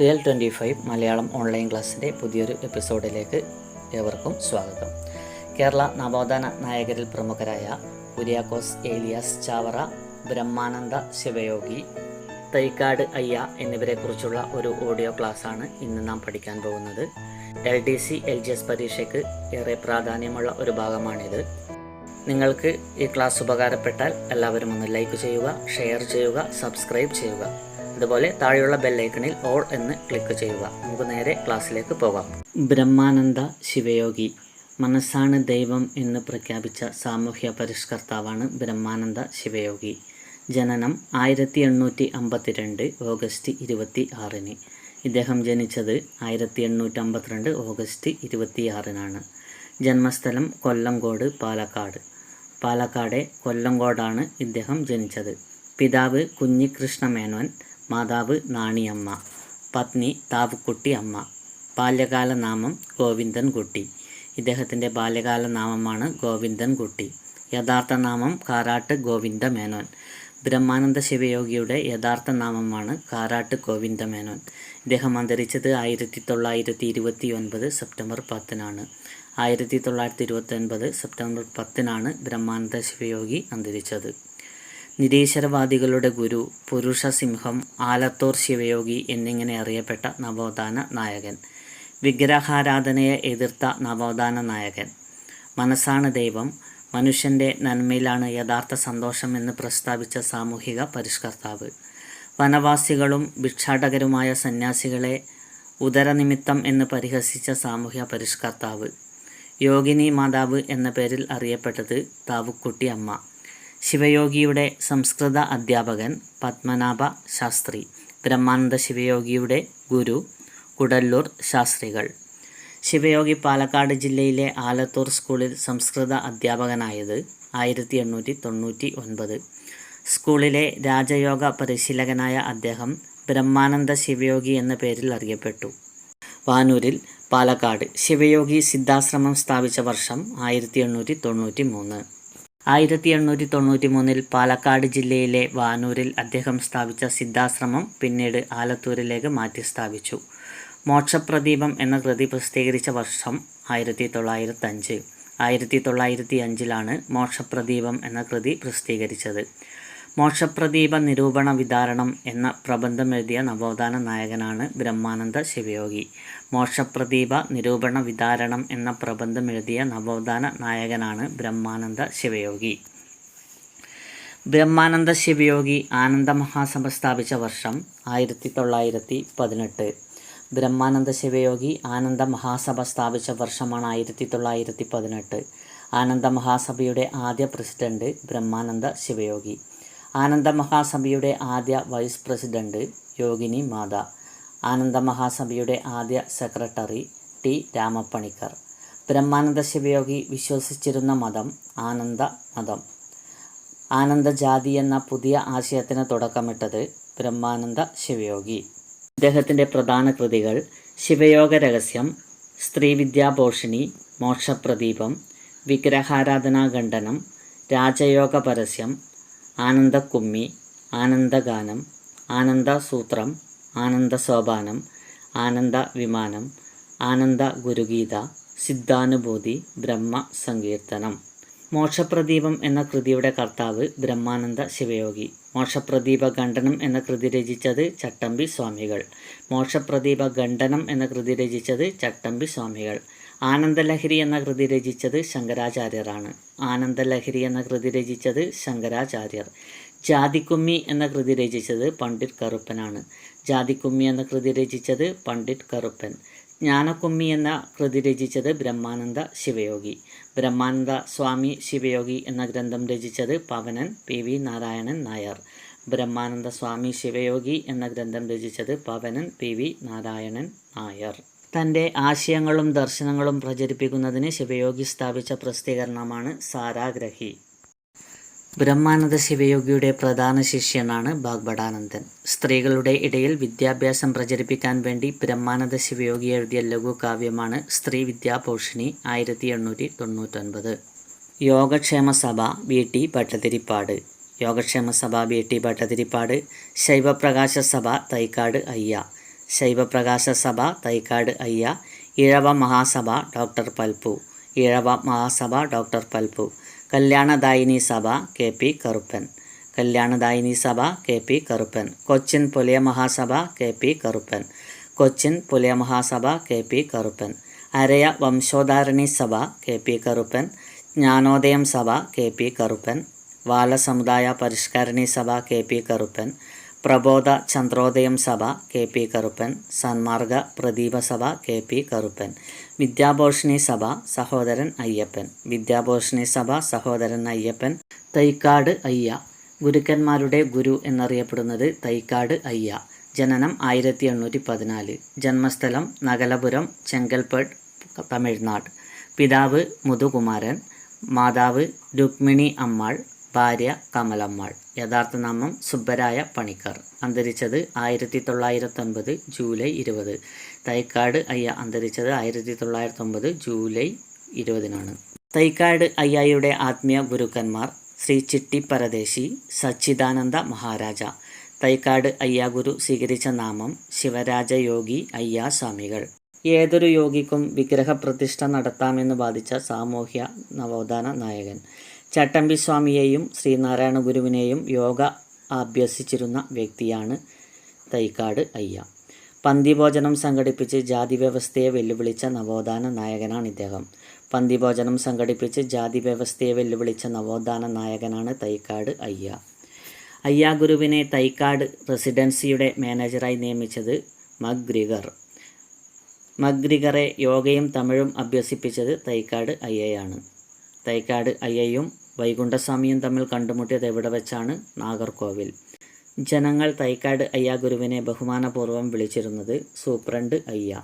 Real twenty five Malayalam online ക്ലാസ്സിന്റെ പുതിയൊരു എപ്പിസോഡിലേക്ക് ഏവർക്കും സ്വാഗതം. കേരള നവോത്ഥാന നായകരിൽ പ്രമുഖരായ കുര്യാക്കോസ് ഏലിയാസ് ചാവറ ബ്രഹ്മാനന്ദ ശിവയോഗി തൈക്കാട് അയ്യ എന്നിവരെക്കുറിച്ചുള്ള ഒരു ഓഡിയോ ക്ലാസ്സാണ് ഇന്ന് നാം പഠിക്കാൻ പോകുന്നത്. L D C L G S പരീക്ഷയ്ക്ക് ഏറെ പ്രാധാന്യമുള്ള ഒരു ഭാഗമാണിത്. നിങ്ങൾക്ക് ഈ ക്ലാസ് ഉപകാരപ്പെട്ടാൽ എല്ലാവരും ഒന്ന് ലൈക്ക് ചെയ്യുക ഷെയർ ചെയ്യുക സബ്സ്ക്രൈബ് ചെയ്യുക. അതുപോലെ താഴെയുള്ള ബെല്ലൈക്കണിൽ ഓൾ എന്ന് ക്ലിക്ക് ചെയ്യുക. നമുക്ക് നേരെ ക്ലാസ്സിലേക്ക് പോകാം. ബ്രഹ്മാനന്ദ ശിവയോഗി. മനസ്സാണ് ദൈവം എന്ന് പ്രഖ്യാപിച്ച സാമൂഹ്യ പരിഷ്കർത്താവാണ് ബ്രഹ്മാനന്ദ ശിവയോഗി. ജനനം ആയിരത്തി എണ്ണൂറ്റി അമ്പത്തിരണ്ട് ഓഗസ്റ്റ് ഇരുപത്തി ആറിന് ഇദ്ദേഹം ജനിച്ചത് ആയിരത്തി എണ്ണൂറ്റി അമ്പത്തിരണ്ട് ഓഗസ്റ്റ് ഇരുപത്തിയാറിനാണ്. ജന്മസ്ഥലം കൊല്ലങ്കോട് പാലക്കാട്. പാലക്കാടെ കൊല്ലങ്കോടാണ് ഇദ്ദേഹം ജനിച്ചത്. പിതാവ് കുഞ്ഞികൃഷ്ണ മേനോൻ മാതാവ് നാണിയമ്മ പത്നി താവുക്കുട്ടി അമ്മ ബാല്യകാല നാമം ഗോവിന്ദൻകുട്ടി. ഇദ്ദേഹത്തിന്റെ ബാല്യകാല നാമമാണ് ഗോവിന്ദൻകുട്ടി. യഥാർത്ഥ നാമം കാരാട്ട് ഗോവിന്ദ മേനോൻ ബ്രഹ്മാനന്ദ ശിവയോഗിയുടെ യഥാർത്ഥ നാമമാണ് കാരാട്ട് ഗോവിന്ദ മേനോൻ ഇദ്ദേഹം അന്തരിച്ചത് ആയിരത്തി തൊള്ളായിരത്തി ഇരുപത്തി ഒൻപത് സെപ്റ്റംബർ പത്തിനാണ്. ആയിരത്തി തൊള്ളായിരത്തി ഇരുപത്തി ഒൻപത് സെപ്റ്റംബർ പത്തിനാണ് ബ്രഹ്മാനന്ദ ശിവയോഗി അന്തരിച്ചത്. നിരീശ്വരവാദികളുടെ ഗുരു പുരുഷസിംഹം ആലത്തൂർ ശിവയോഗി എന്നിങ്ങനെ അറിയപ്പെട്ട നവോത്ഥാന നായകൻ. വിഗ്രഹാരാധനയെ എതിർത്ത നവോത്ഥാന നായകൻ. മനസ്സാണ് ദൈവം. മനുഷ്യന്റെ നന്മയിലാണ് യഥാർത്ഥ സന്തോഷം എന്ന് പ്രസ്താവിച്ച സാമൂഹിക പരിഷ്കർത്താവ്. വനവാസികളും ഭിക്ഷാടകരുമായ സന്യാസികളെ ഉദരനിമിത്തം എന്ന് പരിഹസിച്ച സാമൂഹ്യ പരിഷ്കർത്താവ്. യോഗിനി മാതാവ് എന്ന പേരിൽ അറിയപ്പെട്ടത് താവുക്കുട്ടി അമ്മ ശിവയോഗിയുടെ സംസ്കൃത അധ്യാപകൻ പത്മനാഭ ശാസ്ത്രി ബ്രഹ്മാനന്ദ ശിവയോഗിയുടെ ഗുരു കുടല്ലൂർ ശാസ്ത്രികൾ. ശിവയോഗി പാലക്കാട് ജില്ലയിലെ ആലത്തൂർ സ്കൂളിൽ സംസ്കൃത അധ്യാപകനായത് ആയിരത്തി എണ്ണൂറ്റി തൊണ്ണൂറ്റി ഒൻപത് സ്കൂളിലെ രാജയോഗ പരിശീലകനായ അദ്ദേഹം ബ്രഹ്മാനന്ദ ശിവയോഗി എന്ന പേരിൽ അറിയപ്പെട്ടു. വാനൂരിൽ പാലക്കാട് ശിവയോഗി സിദ്ധാശ്രമം സ്ഥാപിച്ച വർഷം ആയിരത്തി എണ്ണൂറ്റി തൊണ്ണൂറ്റി മൂന്ന് ആയിരത്തി എണ്ണൂറ്റി തൊണ്ണൂറ്റി മൂന്നിൽ പാലക്കാട് ജില്ലയിലെ വാനൂരിൽ അദ്ദേഹം സ്ഥാപിച്ച സിദ്ധാശ്രമം പിന്നീട് ആലത്തൂരിലേക്ക് മാറ്റി സ്ഥാപിച്ചു മോക്ഷപ്രദീപം എന്ന കൃതി പ്രസിദ്ധീകരിച്ച വർഷം ആയിരത്തി തൊള്ളായിരത്തി അഞ്ച് ആയിരത്തി തൊള്ളായിരത്തി അഞ്ചിലാണ് മോക്ഷപ്രദീപം എന്ന കൃതി പ്രസിദ്ധീകരിച്ചത്. മോക്ഷപ്രദീപ നിരൂപണ വിതാരണം എന്ന പ്രബന്ധം എഴുതിയ നവോത്ഥാന നായകനാണ് ബ്രഹ്മാനന്ദ ശിവയോഗി. മോക്ഷപ്രദീപ നിരൂപണ വിതാരണം എന്ന പ്രബന്ധം എഴുതിയ നവോത്ഥാന നായകനാണ് ബ്രഹ്മാനന്ദ ശിവയോഗി. ബ്രഹ്മാനന്ദ ശിവയോഗി ആനന്ദ മഹാസഭ സ്ഥാപിച്ച വർഷം ആയിരത്തി തൊള്ളായിരത്തി പതിനെട്ട് ബ്രഹ്മാനന്ദ ശിവയോഗി ആനന്ദ മഹാസഭ സ്ഥാപിച്ച വർഷമാണ് ആയിരത്തി തൊള്ളായിരത്തി പതിനെട്ട് ആനന്ദ മഹാസഭയുടെ ആദ്യ പ്രസിഡന്റ് ബ്രഹ്മാനന്ദ ശിവയോഗി. ആനന്ദ മഹാസഭയുടെ ആദ്യ വൈസ് പ്രസിഡന്റ് യോഗിനി മാത ആനന്ദ മഹാസഭയുടെ ആദ്യ സെക്രട്ടറി ടി രാമപ്പണിക്കർ ബ്രഹ്മാനന്ദ ശിവയോഗി വിശ്വസിച്ചിരുന്ന മതം ആനന്ദ മതം. ആനന്ദജാതി എന്ന പുതിയ ആശയത്തിന് തുടക്കമിട്ടത് ബ്രഹ്മാനന്ദ ശിവയോഗി അദ്ദേഹത്തിന്റെ പ്രധാന കൃതികൾ ശിവയോഗ രഹസ്യം സ്ത്രീവിദ്യാഭോഷിണി മോക്ഷപ്രദീപം വിഗ്രഹാരാധനാ ഖണ്ഡനം രാജയോഗ പരസ്യം ആനന്ദക്കുമ്മി ആനന്ദഗാനം ആനന്ദസൂത്രം ആനന്ദസോപാനം ആനന്ദ വിമാനം ആനന്ദ ഗുരുഗീത സിദ്ധാനുഭൂതി ബ്രഹ്മ സങ്കീർത്തനം മോക്ഷപ്രദീപം എന്ന കൃതിയുടെ കർത്താവ് ബ്രഹ്മാനന്ദ ശിവയോഗി. മോക്ഷപ്രദീപ ഖണ്ഡനം എന്ന കൃതി രചിച്ചത് ചട്ടമ്പി സ്വാമികൾ. മോക്ഷപ്രദീപ ഖണ്ഡനം എന്ന കൃതി രചിച്ചത് ചട്ടമ്പി സ്വാമികൾ. ആനന്ദലഹരി എന്ന കൃതി രചിച്ചത് ശങ്കരാചാര്യരാണ് ആനന്ദലഹരി എന്ന കൃതി രചിച്ചത് ശങ്കരാചാര്യർ. ജാതിക്കുമ്മി എന്ന കൃതി രചിച്ചത് പണ്ഡിറ്റ് കറുപ്പനാണ്. ജാതിക്കുമ്മി എന്ന കൃതി രചിച്ചത് പണ്ഡിറ്റ് കറുപ്പൻ. ജ്ഞാനക്കുമ്മി എന്ന കൃതി രചിച്ചത് ബ്രഹ്മാനന്ദ ശിവയോഗി. ബ്രഹ്മാനന്ദ സ്വാമി ശിവയോഗി എന്ന ഗ്രന്ഥം രചിച്ചത് പവനൻ പി വി നാരായണൻ നായർ. ബ്രഹ്മാനന്ദ സ്വാമി ശിവയോഗി എന്ന ഗ്രന്ഥം രചിച്ചത് പവനൻ പി വി നാരായണൻ നായർ. തന്റെ ആശയങ്ങളും ദർശനങ്ങളും പ്രചരിപ്പിക്കുന്നതിന് ശിവയോഗി സ്ഥാപിച്ച പ്രസിദ്ധീകരണമാണ് സാരാഗ്രഹി. ബ്രഹ്മാനന്ദ ശിവയോഗിയുടെ പ്രധാന ശിഷ്യനാണ് ബാഗ്ബടാനന്ദൻ സ്ത്രീകളുടെ ഇടയിൽ വിദ്യാഭ്യാസം പ്രചരിപ്പിക്കാൻ വേണ്ടി ബ്രഹ്മാനന്ദ ശിവയോഗി എഴുതിയ ലഘുകാവ്യമാണ് സ്ത്രീ വിദ്യാപോഷിണി ആയിരത്തി എണ്ണൂറ്റി തൊണ്ണൂറ്റൊൻപത് യോഗക്ഷേമ സഭ വി. ടി. ഭട്ടതിരിപ്പാട്. യോഗക്ഷേമ സഭ വി. ടി. ഭട്ടതിരിപ്പാട് ശൈവപ്രകാശ സഭ തൈക്കാട് അയ്യ. Shaivaprakasha Sabha Thycaud Ayya Ezhava Mahasabha doctor Palpu Ezhava Mahasabha doctor Palpu Kalyanadayini Sabha K P Karuppan Kalyanadayini Sabha K P Karuppan Cochin Pulaya Mahasabha K P Karuppan Cochin Pulaya Mahasabha K P Karuppan Araya Vamshodharini Sabha K P Karuppan Jnanodayam Sabha K P Karuppan Balasamudaya Parishkarini Sabha K P Karuppan Prabodha Chandrodayam Sabha K P Karuppan. Sanmarga Pradeepa Sabha K P Karuppan. വിദ്യാഭോഷിണി സഭ സഹോദരൻ അയ്യപ്പൻ. വിദ്യാഭോഷിണി സഭ സഹോദരൻ അയ്യപ്പൻ. തൈക്കാട് അയ്യ. ഗുരുക്കന്മാരുടെ ഗുരു എന്നറിയപ്പെടുന്നത് തൈക്കാട് അയ്യ. ജനനം ആയിരത്തി എണ്ണൂറ്റി പതിനാല് ജന്മസ്ഥലം നഗലപുരം ചെങ്കൽപ്പേട്ട് തമിഴ്നാട്. പിതാവ് മുതുകുമാരൻ. മാതാവ് രുക്മിണി അമ്മാൾ. ഭാര്യ കമലമ്മാൾ യഥാർത്ഥ നാമം സുബ്ബരായ പണിക്കർ. അന്തരിച്ചത് ആയിരത്തി തൊള്ളായിരത്തൊൻപത് ജൂലൈ ഇരുപത്. തൈക്കാട് അയ്യ അന്തരിച്ചത് ആയിരത്തി തൊള്ളായിരത്തൊമ്പത് ജൂലൈ ഇരുപതിനാണ്. തൈക്കാട് അയ്യായിയുടെ ആത്മീയ ഗുരുക്കന്മാർ ശ്രീ ചിട്ടി പരദേശി സച്ചിദാനന്ദ മഹാരാജ. തൈക്കാട് അയ്യ ഗുരു സ്വീകരിച്ച നാമം ശിവരാജയോഗി അയ്യാ സ്വാമികൾ. ഏതൊരു യോഗിക്കും വിഗ്രഹപ്രതിഷ്ഠ നടത്താമെന്ന് ബാധിച്ച സാമൂഹ്യ നവോത്ഥാന നായകൻ. ചട്ടമ്പി സ്വാമിയെയും ശ്രീനാരായണ ഗുരുവിനെയും യോഗ അഭ്യസിച്ചിരുന്ന വ്യക്തിയാണ് തൈക്കാട് അയ്യ. പന്തിഭോജനം സംഘടിപ്പിച്ച് ജാതി വ്യവസ്ഥയെ വെല്ലുവിളിച്ച നവോത്ഥാന നായകനാണ് ഇദ്ദേഹം. പന്തിഭോജനം സംഘടിപ്പിച്ച് ജാതി വ്യവസ്ഥയെ വെല്ലുവിളിച്ച നവോത്ഥാന നായകനാണ് തൈക്കാട് അയ്യ. അയ്യ ഗുരുവിനെ തൈക്കാട് റെസിഡൻസിയുടെ മാനേജറായി നിയമിച്ചത് മഗ്രിഗർ. മഗ്രിഗറെ യോഗയും തമിഴും അഭ്യസിപ്പിച്ചത് തൈക്കാട് അയ്യയാണ്. തൈക്കാട് അയ്യയും വൈകുണ്ഠസ്വാമിയും തമ്മിൽ കണ്ടുമുട്ടിയത് എവിടെ വെച്ചാണ്? നാഗർകോവിൽ. ജനങ്ങൾ തൈക്കാട് അയ്യ ഗുരുവിനെ ബഹുമാനപൂർവം വിളിച്ചിരുന്നത് സൂപ്രണ്ട് അയ്യ.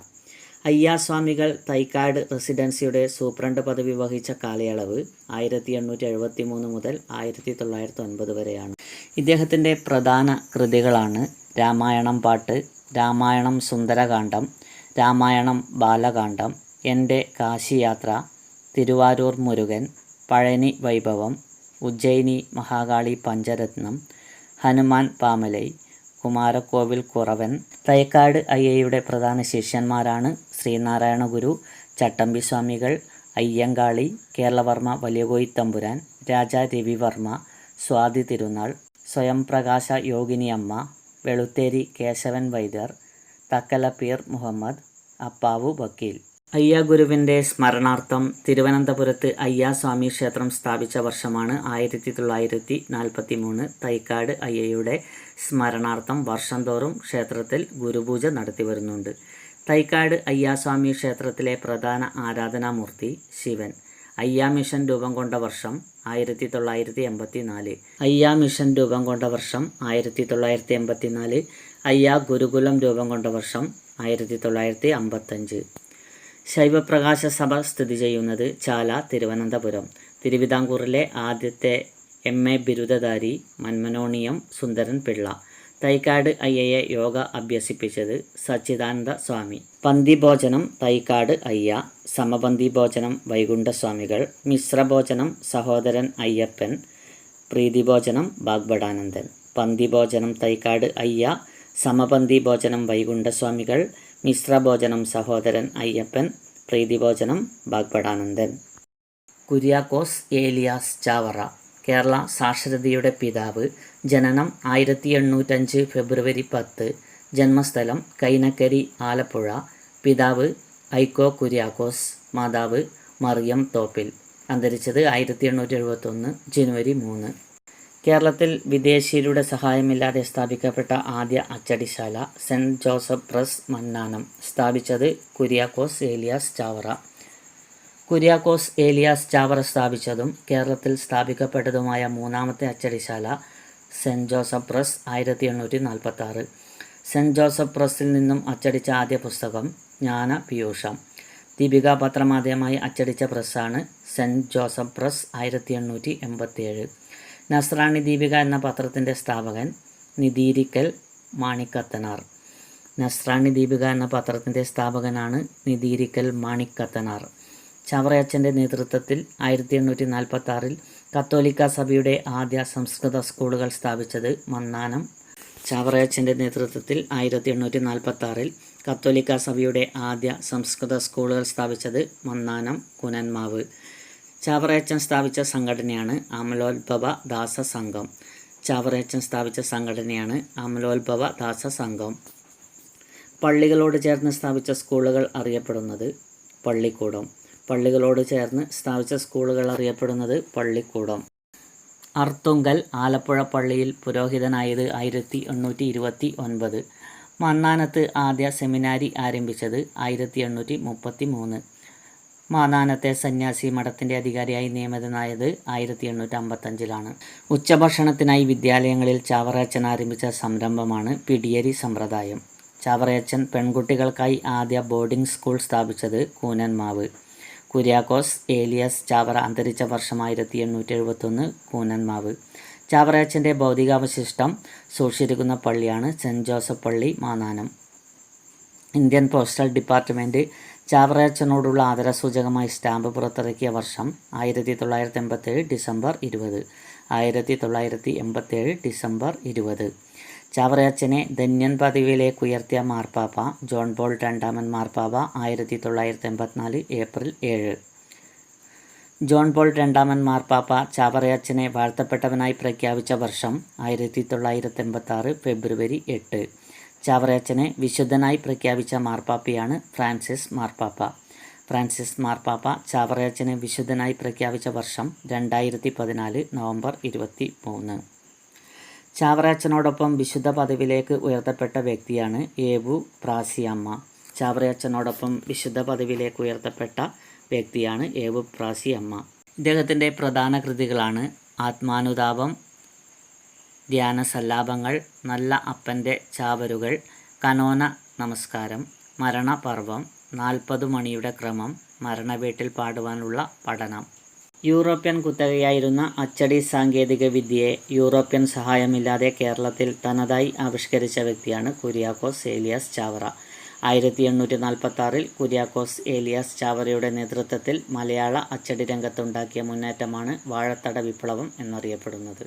അയ്യാസ്വാമികൾ തൈക്കാട് റെസിഡൻസിയുടെ സൂപ്രണ്ട് പദവി വഹിച്ച കാലയളവ് ആയിരത്തി എണ്ണൂറ്റി എഴുപത്തി മൂന്ന് മുതൽ ആയിരത്തി തൊള്ളായിരത്തി ഒൻപത് വരെയാണ്. ഇദ്ദേഹത്തിന്റെ പ്രധാന കൃതികളാണ് രാമായണം പാട്ട് രാമായണം സുന്ദരകാന്ഡം രാമായണം ബാലകാന്ഡം എന്റെ കാശിയാത്ര തിരുവാരൂർ മുരുകൻ പഴനി വൈഭവം ഉജ്ജയിനി മഹാകാളി പഞ്ചരത്നം ഹനുമാൻ പാമലൈ കുമാരക്കോവിൽ കുറവൻ തൈക്കാട് അയ്യയുടെ പ്രധാന ശിഷ്യന്മാരാണ് ശ്രീനാരായണ ഗുരു ചട്ടമ്പി സ്വാമികൾ അയ്യങ്കാളി കേരളവർമ്മ വലിയകോയി തമ്പുരാൻ രാജ രവിവർമ്മ സ്വാതി തിരുനാൾ സ്വയംപ്രകാശ യോഗിനിയമ്മ വെളുത്തേരി കേശവൻ വൈദ്യർ തക്കലപ്പീർ പീർ മുഹമ്മദ് അപ്പാവു വക്കീൽ. അയ്യ ഗുരുവിന്റെ സ്മരണാർത്ഥം തിരുവനന്തപുരത്ത് അയ്യാസ്വാമി ക്ഷേത്രം സ്ഥാപിച്ച വർഷമാണ് ആയിരത്തി തൊള്ളായിരത്തി നാൽപ്പത്തി മൂന്ന് തൈക്കാട് അയ്യയുടെ സ്മരണാർത്ഥം വർഷം തോറും ക്ഷേത്രത്തിൽ ഗുരുപൂജ നടത്തി വരുന്നുണ്ട്. തൈക്കാട് അയ്യാസ്വാമി ക്ഷേത്രത്തിലെ പ്രധാന ആരാധനാമൂർത്തി ശിവൻ. അയ്യാ മിഷൻ രൂപം കൊണ്ട വർഷം ആയിരത്തി തൊള്ളായിരത്തി എൺപത്തി നാല് അയ്യാ മിഷൻ രൂപം കൊണ്ട വർഷം ആയിരത്തി തൊള്ളായിരത്തി എൺപത്തി നാല് അയ്യാ ഗുരുകുലം രൂപം കൊണ്ട വർഷം ആയിരത്തി തൊള്ളായിരത്തി അമ്പത്തഞ്ച് ശൈവപ്രകാശ സഭ സ്ഥിതി ചെയ്യുന്നത് ചാല തിരുവനന്തപുരം. തിരുവിതാംകൂറിലെ ആദ്യത്തെ എം എ ബിരുദധാരി മന്മനോണിയം സുന്ദരൻ പിള്ള. തൈക്കാട് അയ്യയെ യോഗ അഭ്യസിപ്പിച്ചത് സച്ചിദാനന്ദ സ്വാമി. പന്തിഭോജനം തൈക്കാട് അയ്യ. സമപന്തി ഭോജനം വൈകുണ്ഠസ്വാമികൾ. മിശ്രഭോജനം സഹോദരൻ അയ്യപ്പൻ. പ്രീതിഭോജനം ബാഗ്ബടാനന്ദൻ പന്തിഭോജനം തൈക്കാട് അയ്യ. സമപന്തി ഭോജനം വൈകുണ്ഠസ്വാമികൾ. മിശ്രഭോജനം സഹോദരൻ അയ്യപ്പൻ പ്രീതിഭോജനം ബാഗ്ബടാനന്ദൻ കുര്യാക്കോസ് ഏലിയാസ് ചാവറ കേരള സാക്ഷരതയുടെ പിതാവ് ജനനം ആയിരത്തി എണ്ണൂറ്റഞ്ച് ഫെബ്രുവരി പത്ത് ജന്മസ്ഥലം കൈനക്കരി ആലപ്പുഴ പിതാവ് ഐക്കോ കുര്യാക്കോസ് മാതാവ് മറിയം തോപ്പിൽ അന്തരിച്ചത് ആയിരത്തി എണ്ണൂറ്റി എഴുപത്തൊന്ന് ജനുവരി മൂന്ന്. കേരളത്തിൽ വിദേശീയരുടെ സഹായമില്ലാതെ സ്ഥാപിക്കപ്പെട്ട ആദ്യ അച്ചടിശാല സെന്റ് ജോസഫ് പ്രസ് മന്നാനം. സ്ഥാപിച്ചത് കുര്യാക്കോസ് ഏലിയാസ് ചാവറ. കുര്യാക്കോസ് ഏലിയാസ് ചാവറ സ്ഥാപിച്ചതും കേരളത്തിൽ സ്ഥാപിക്കപ്പെട്ടതുമായ മൂന്നാമത്തെ അച്ചടിശാല സെന്റ് ജോസഫ് പ്രസ് ആയിരത്തി എണ്ണൂറ്റി നാൽപ്പത്തി ആറ് സെന്റ് ജോസഫ് പ്രസ്സിൽ നിന്നും അച്ചടിച്ച ആദ്യ പുസ്തകം ജ്ഞാന പീയൂഷം. ദീപിക പത്രമാദ്യമായി അച്ചടിച്ച പ്രസ്സാണ് സെന്റ് ജോസഫ് പ്രസ് ആയിരത്തി എണ്ണൂറ്റി എൺപത്തിയേഴ് നസ്രാണി ദീപിക എന്ന പത്രത്തിന്റെ സ്ഥാപകൻ നിതീരിക്കൽ മാണിക്കത്തനാർ. നസ്രാണി ദീപിക എന്ന പത്രത്തിന്റെ സ്ഥാപകനാണ് നിതീരിക്കൽ മാണിക്കത്തനാർ. ചവറയച്ചന്റെ നേതൃത്വത്തിൽ ആയിരത്തി എണ്ണൂറ്റി നാൽപ്പത്തി ആറിൽ കത്തോലിക്ക സഭയുടെ ആദ്യ സംസ്കൃത സ്കൂളുകൾ സ്ഥാപിച്ചത് മന്നാനം. ചാവറയച്ചന്റെ നേതൃത്വത്തിൽ ആയിരത്തി എണ്ണൂറ്റി നാൽപ്പത്തി ആറിൽ കത്തോലിക്ക സഭയുടെ ആദ്യ സംസ്കൃത സ്കൂളുകൾ സ്ഥാപിച്ചത് മന്നാനം കുനന്മാവ്. ചാവറയച്ചൻ സ്ഥാപിച്ച സംഘടനയാണ് അമലോത്ഭവ ദാസ സംഘം ചാവറയച്ചൻ സ്ഥാപിച്ച സംഘടനയാണ് അമലോത്ഭവ ദാസ സംഘം പള്ളികളോട് ചേർന്ന് സ്ഥാപിച്ച സ്കൂളുകൾ അറിയപ്പെടുന്നത് പള്ളിക്കൂടം. പള്ളികളോട് ചേർന്ന് സ്ഥാപിച്ച സ്കൂളുകൾ അറിയപ്പെടുന്നത് പള്ളിക്കൂടം. അർത്തുങ്കൽ ആലപ്പുഴ പള്ളിയിൽ പുരോഹിതനായത് ആയിരത്തി എണ്ണൂറ്റി ഇരുപത്തി ഒൻപത് മന്നാനത്ത് ആദ്യ സെമിനാരി ആരംഭിച്ചത് ആയിരത്തി എണ്ണൂറ്റി മുപ്പത്തി മൂന്ന് മാനാനത്തെ സന്യാസി മഠത്തിന്റെ അധികാരിയായി നിയമിതനായത് ആയിരത്തി എണ്ണൂറ്റി അമ്പത്തഞ്ചിലാണ് ഉച്ചഭക്ഷണത്തിനായി വിദ്യാലയങ്ങളിൽ ചാവറയച്ചൻ ആരംഭിച്ച സംരംഭമാണ് പിടിയരി സമ്പ്രദായം. ചാവറയച്ചൻ പെൺകുട്ടികൾക്കായി ആദ്യ ബോർഡിംഗ് സ്കൂൾ സ്ഥാപിച്ചത് കൂനന്മാവ് കുര്യാക്കോസ് ഏലിയസ് ചാവറ അന്തരിച്ച വർഷം ആയിരത്തി എണ്ണൂറ്റി എഴുപത്തൊന്ന് കൂനന്മാവ് ചാവറയച്ചന്റെ ഭൗതികാവശിഷ്ടം സൂക്ഷിച്ചിരിക്കുന്ന പള്ളിയാണ് സെന്റ് ജോസഫ് പള്ളി മാനാനം ഇന്ത്യൻ പോസ്റ്റൽ ഡിപ്പാർട്ട്മെന്റ് ചാവറയച്ചനോടുള്ള ആദരസൂചകമായി സ്റ്റാമ്പ് പുറത്തിറക്കിയ വർഷം ആയിരത്തി തൊള്ളായിരത്തി എൺപത്തേഴ് ഡിസംബർ ഇരുപത്. ആയിരത്തി തൊള്ളായിരത്തി എൺപത്തേഴ് ഡിസംബർ ഇരുപത്. ചാവറയച്ചനെ ധന്യൻ പദവിയിലേക്ക് ഉയർത്തിയ മാർപ്പാപ്പ ജോൺ പോൾ രണ്ടാമൻ മാർപ്പാപ്പ ആയിരത്തി തൊള്ളായിരത്തി എൺപത്തിനാല് ഏപ്രിൽ ഏഴ്. ജോൺ പോൾ രണ്ടാമൻ മാർപ്പാപ്പ ചാവറയച്ചനെ വാഴ്ത്തപ്പെട്ടവനായി പ്രഖ്യാപിച്ച വർഷം ആയിരത്തി തൊള്ളായിരത്തി എൺപത്തി ആറ് ഫെബ്രുവരി എട്ട്. ചാവറയച്ചനെ വിശുദ്ധനായി പ്രഖ്യാപിച്ച മാർപ്പാപ്പയാണ് ഫ്രാൻസിസ് മാർപ്പാപ്പ. ഫ്രാൻസിസ് മാർപ്പാപ്പ ചാവറയച്ചനെ വിശുദ്ധനായി പ്രഖ്യാപിച്ച വർഷം രണ്ടായിരത്തി പതിനാല് നവംബർ ഇരുപത്തി മൂന്ന് ചാവറയച്ചനോടൊപ്പം വിശുദ്ധ പദവിയിലേക്ക് ഉയർത്തപ്പെട്ട വ്യക്തിയാണ് ഏവു പ്രാസിയമ്മ. ചാവറയച്ചനോടൊപ്പം വിശുദ്ധ പദവിയിലേക്ക് ഉയർത്തപ്പെട്ട വ്യക്തിയാണ് ഏവു പ്രാസിയമ്മ. ഇദ്ദേഹത്തിന്റെ പ്രധാന കൃതികളാണ് ആത്മാനുതാപം ധ്യാന സല്ലാപങ്ങൾ നല്ല അപ്പന്റെ ചാവരുകൾ കനോന നമസ്കാരം മരണപർവം നാൽപ്പത് മണിയുടെ ക്രമം മരണവീട്ടിൽ പാടുവാനുള്ള പഠനം. യൂറോപ്യൻ കുത്തകയായിരുന്ന അച്ചടി സാങ്കേതിക വിദ്യയെ യൂറോപ്യൻ സഹായമില്ലാതെ കേരളത്തിൽ തനതായി ആവിഷ്കരിച്ച വ്യക്തിയാണ് കുര്യാക്കോസ് ഏലിയാസ് ചാവറ. ആയിരത്തി എണ്ണൂറ്റി നാൽപ്പത്തി ആറിൽ കുര്യാക്കോസ് ഏലിയാസ് ചാവറയുടെ നേതൃത്വത്തിൽ മലയാള അച്ചടി രംഗത്തുണ്ടാക്കിയ മുന്നേറ്റമാണ് വാഴത്തട വിപ്ലവം എന്നറിയപ്പെടുന്നത്.